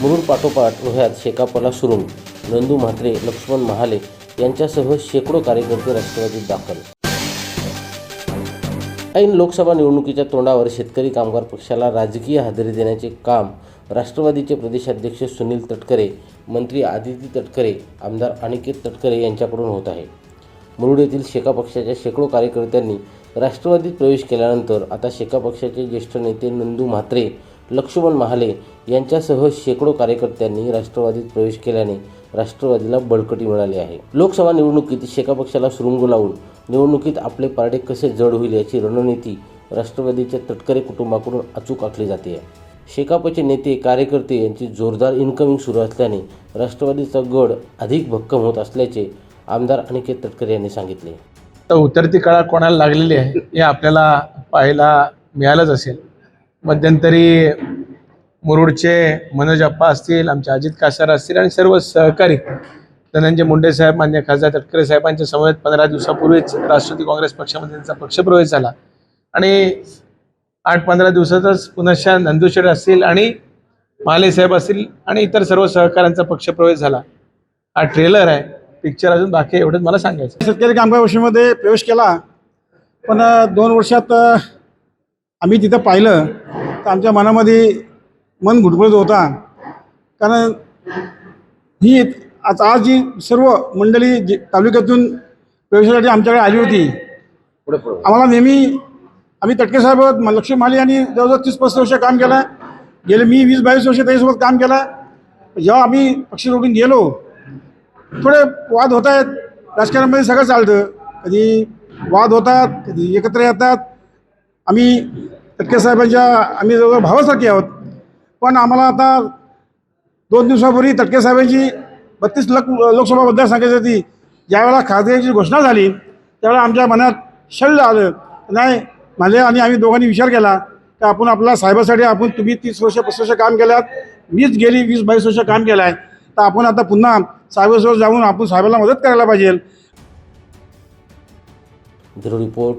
म्हणून पाठोपाठ रोह्यात शेकापला सुरुंग नंदू म्हात्रे लक्ष्मण महाले यांच्यासह शेकडो कार्यकर्ते राष्ट्रवादीत दाखल. ऐन लोकसभा निवडणुकीच्या तोंडावर शेतकरी कामगार पक्षाला राजकीय हादरी देण्याचे काम राष्ट्रवादीचे प्रदेशाध्यक्ष सुनील तटकरे मंत्री आदिती तटकरे आमदार अनिकेत तटकरे यांच्याकडून होत आहे. मुरुड येथील शेका पक्षाच्या शेकडो कार्यकर्त्यांनी राष्ट्रवादीत प्रवेश केल्यानंतर आता शेका पक्षाचे ज्येष्ठ नेते नंदू म्हात्रे लक्ष्मण महाले यांच्यासह शेकडो कार्यकर्त्यांनी राष्ट्रवादीत प्रवेश केल्याने राष्ट्रवादीला बळकटी मिळाली आहे. लोकसभा निवडणुकीत शेका पक्षाला सुरुंग लावून निवडणुकीत आपले पारडे कसे जड होईल याची रणनीती राष्ट्रवादीच्या तटकरे कुटुंबाकडून अचूक आखली जाते. शेकापचे नेते कार्यकर्ते यांची जोरदार इन्कमिंग सुरू असल्याने राष्ट्रवादीचा गड अधिक भक्कम होत असल्याचे आमदार अनिकेत तटकरे यांनी सांगितले. तर उतरती कळा कोणाला लागलेली आहे हे आपल्याला पाहायला मिळालंच असेल. मध्यंतरी मुरुडचे मनोज अप्पा असतील आमचे अजित कासार असतील आणि सर्व सहकारी धनंजय मुंडे साहेब मान्य खासदार तटकरे साहेबांच्या समवेत पंधरा दिवसापूर्वीच राष्ट्रवादी काँग्रेस पक्षामध्ये त्यांचा पक्षप्रवेश झाला. आणि आठ पंधरा दिवसातच पुनश्च नंदुशेठ असतील आणि माले साहेब असतील आणि इतर सर्व सहकाऱ्यांचा पक्षप्रवेश झाला. हा ट्रेलर आहे. पिक्चर अजून बाकी आहे, एवढंच मला सांगायचं शेतकरी कामगार वर्षामध्ये प्रवेश केला पण दोन वर्षात आम्ही तिथं पाहिलं तर आमच्या मनामध्ये मन घुटमळत होता. कारण ही आज आज जी सर्व मंडळी जी तालुक्यातून प्रवेशासाठी आमच्याकडे आली होती आम्हाला नेहमी आम्ही तटके साहेब लक्ष्मी माली यांनी जवळजवळ तीस पस्तीस वर्ष काम केलं. गेले मी वीस बावीस वर्ष त्याच्यासोबत काम केलं. जेव्हा आम्ही पक्ष सोडून गेलो थोडे वाद होत आहेत. राजकारणामध्ये सगळं चालतं. कधी वाद होतात कधी एकत्र येतात. आम्ही तटके साहेबांच्या आम्ही जवळ भावासारखे आहोत. पण आम्हाला आता दोन दिवसापूर्वी तटके साहेबांची बत्तीस लोक लोकसभा मतदारसंघाची होती. ज्यावेळेला खासदारांची घोषणा झाली त्यावेळेला आमच्या मनात शल्य आलं. नाही माझे आणि आम्ही दोघांनी विचार केला की आपण आपल्या साहेबासाठी आपण तुम्ही तीस वर्ष पस्तीस वर्ष काम केल्यात. मीच गेली वीस बावीस वर्ष काम केलं आहे तर आपण आता पुन्हा साहेबासोबत जाऊन आपण साहेबाला मदत करायला पाहिजे. रिपोर्ट.